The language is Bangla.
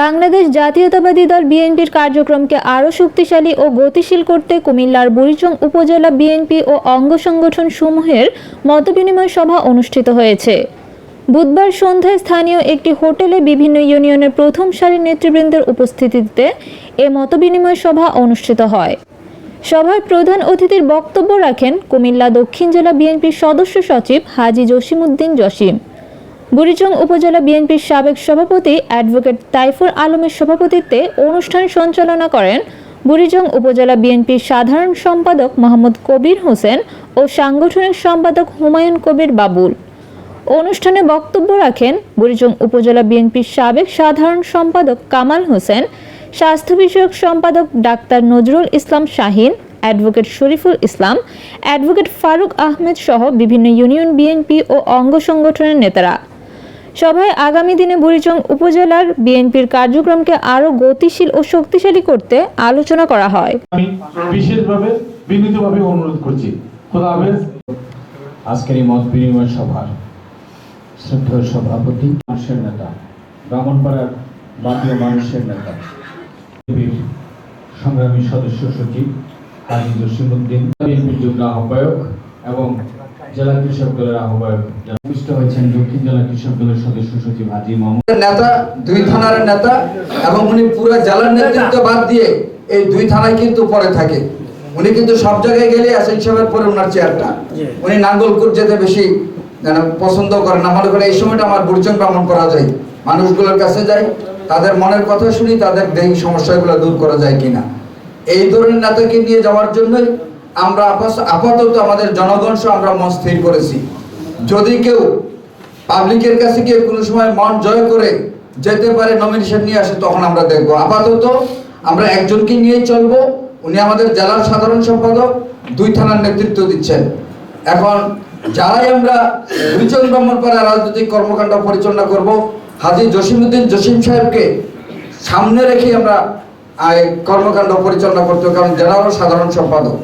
বাংলাদেশ জাতীয়তাবাদী দল বিএনপির কার্যক্রমকে আরও শক্তিশালী ও গতিশীল করতে কুমিল্লার বুড়িচং উপজেলা বিএনপি ও অঙ্গ সংগঠন সমূহের মতবিনিময় সভা অনুষ্ঠিত হয়েছে। বুধবার সন্ধ্যায় স্থানীয় একটি হোটেলে বিভিন্ন ইউনিয়নের প্রথম সারির নেতৃবৃন্দের উপস্থিতিতে এ মতবিনিময় সভা অনুষ্ঠিত হয়। সভায় প্রধান অতিথির বক্তব্য রাখেন কুমিল্লা দক্ষিণ জেলা বিএনপির সদস্য সচিব হাজি জসিমউদ্দিন জসিম। বুড়িচং উপজেলা বিএনপির সাবেক সভাপতি অ্যাডভোকেট তাইফুর আলমের সভাপতিত্বে অনুষ্ঠান সঞ্চালনা করেন বুড়িচং উপজেলা বিএনপির সাধারণ সম্পাদক মোহাম্মদ কবির হোসেন ও সাংগঠনিক সম্পাদক হুমায়ুন কবির বাবুল। অনুষ্ঠানে বক্তব্য রাখেন বুড়িচং উপজেলা বিএনপির সাবেক সাধারণ সম্পাদক কামাল হোসেন, স্বাস্থ্য বিষয়ক সম্পাদক doctor Nazrul Islam Shahin, advocate Shariful Islam, advocate Faruk Ahmed সহ বিভিন্ন ইউনিয়ন বিএনপি ও অঙ্গ সংগঠনের নেতারা। সভায় আগামী দিনে বুড়িচং উপজেলার বিএনপির কার্যক্রমকে আরও গতিশীল ও শক্তিশালী করতে আলোচনা করা হয়। আমি বিশেষভাবে বিনীতভাবে অনুরোধ করছি। খোদা হাফেজ। আজকের এই মত বিনিময় সভার শ্রদ্ধেয় সভাপতি মানুষের নেতা ব্রাহ্মণপাড়ার বাকীয় মানুষের নেতা সংগ্রামী সদস্য সচিব কাজী জসিমুদ্দিন বিএনপির যুগ্ম আহ্বায়ক এবং জেলা কৃষক দলের আহ্বায়ক যারা হয়েছেন দক্ষিণ জেলা কৃষক দলের সদস্য সচিব হাজি মোহাম্মদ। নেতা, দুই থানার নেতা এবং উনি পুরো জেলার নেতৃত্ব বাদ দিয়ে এই দুই থানায় কিন্তু পরে থাকে। উনি কিন্তু সব জায়গায় গেলে এসএন সাহেবের পরে ওনার চেয়ারটা। উনি নাঙ্গলকুট যেতে বেশি পছন্দ করেন মনে করে এই সময়টা আমার বুড়চং ভ্রমণ করা যায়। মানুষগুলোর কাছে যাই তাদের মনের কথা শুনি, তাদের দেহি সমস্যাগুলো দূর করা যায় কিনা। এই ধরনের নেতাকে নিয়ে যাওয়ার জন্যই আমরা আপাতত আমাদের জনগণ সহ আমরা মন স্থির করেছি। যদি কেউ পাবলিকের কাছে গিয়ে কোনো সময় মন জয় করে যেতে পারে নমিনেশন নিয়ে আসে, তখন আমরা দেখব। আপাতত আমরা একজনকে নিয়েই চলবো। উনি আমাদের জেলার সাধারণ সম্পাদক, দুই থানার নেতৃত্ব দিচ্ছেন। এখন যারাই আমরা হরিচন্দ্র ব্রাহ্মণপাড়া রাজনৈতিক কর্মকাণ্ড পরিচালনা করব, হাজি জসিমুদ্দিন জসিম সাহেবকে সামনে রেখে আমরা কর্মকাণ্ড পরিচালনা করতে কারণ জেলারও সাধারণ সম্পাদক।